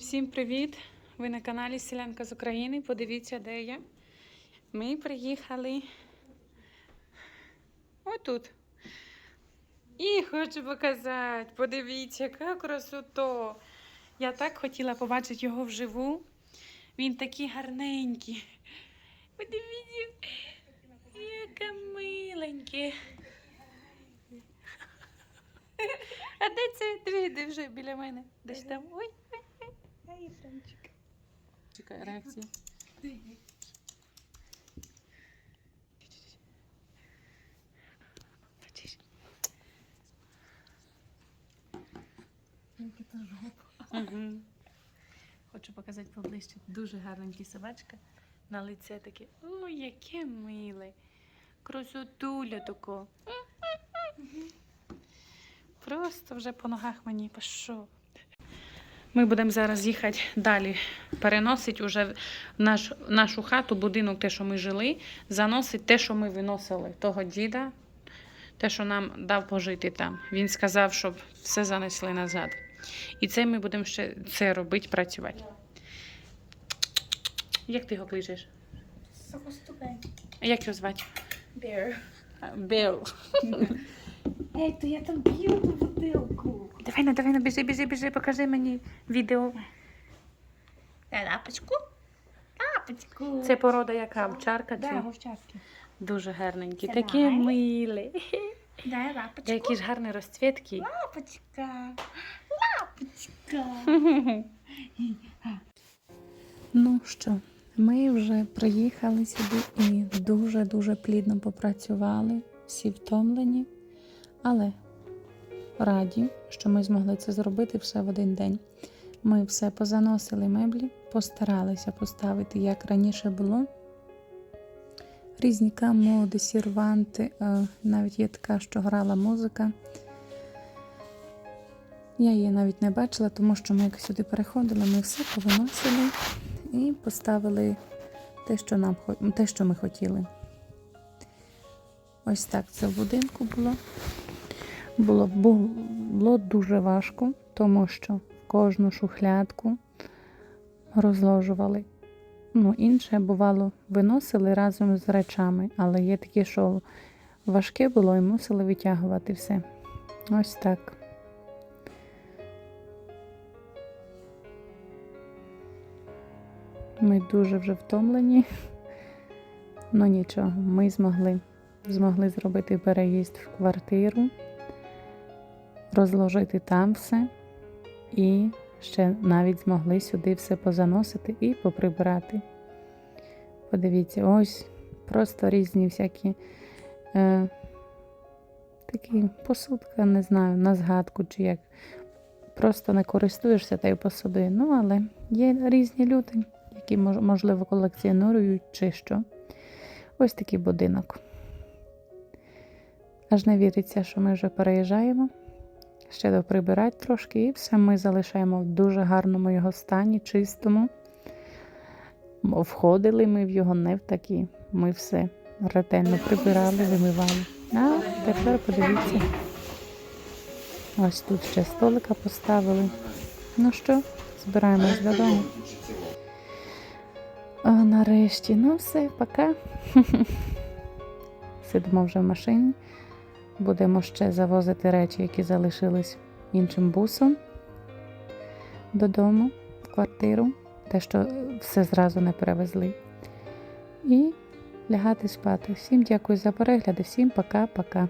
Всім привіт! Ви на каналі Селянка з України. Подивіться, де я. Ми приїхали отут. І хочу показати. Подивіться, яка красота. Я так хотіла побачити його вживу. Він такий гарненький. Подивіться, яке миленьке. А де це? Де вже біля мене. Десь там. Ой. Ай, Франчик. Чекай, реакція. Хочу показати поближче. Дуже гарненький собачка. На лице таке. Ой, яке миле. Красотуля тако. Просто вже по ногах мені пішов. Ми будемо зараз їхати далі. Переносить уже наш, нашу хату, будинок, те, що ми жили, заносить те, що ми виносили того діда, те, що нам дав пожити там. Він сказав, щоб все занесли назад. І це ми будемо ще це робити, працювати. Як ти його кличеш? А Як його звати? Bear. Біл. Ей, то я там п'ю ту бутилку. Давай, ну, давай, ну, біжи, біжи, біжи, покажи мені відео. Лапочку. Лапочку. Це порода яка? Овчарка да, чи? вовчарки. Дуже гарненькі. Це Такі милі. Дай лапочку. Які ж гарні розцвітки. Лапочка. Лапочка. Ну що, ми вже приїхали сюди і дуже-дуже плідно попрацювали, всі втомлені, але раді, що ми змогли це зробити все в один день. Ми все позаносили меблі, постаралися поставити, як раніше було. Різні комоди, серванти, е, навіть є така, що грала музика. Я її навіть не бачила, тому що ми як сюди переходили, ми все повиносили і поставили те, що, нам, те, що ми хотіли. Ось так це в будинку було. Було, було дуже важко, тому що кожну шухлядку розложували. Ну, інше бувало, виносили разом з речами, але є такі, що важке було і мусили витягувати все. Ось так. Ми дуже вже втомлені. Ну нічого, ми змогли. Змогли зробити переїзд в квартиру, розложити там все і ще навіть змогли сюди все позаносити і поприбирати. Подивіться, ось просто різні всякі е, такі посудка, не знаю, на згадку чи як. Просто не користуєшся та й посуди. Ну, але є різні люди які можливо колекціонують чи що. Ось такий будинок. Аж не віриться, що ми вже переїжджаємо. Ще доприбирати трошки, і все ми залишаємо в дуже гарному його стані, чистому. Входили ми в його не в такі. Ми все ретельно прибирали, вимивали. А тепер подивіться. Ось тут ще столика поставили. Ну що, збираємось додому. А, нарешті, ну все, пока. Сидимо вже в машині. Будемо ще завозити речі, які залишились іншим бусом додому, в квартиру, те, що все зразу не перевезли. І лягати спати. Всім дякую за перегляд, всім пока-пока.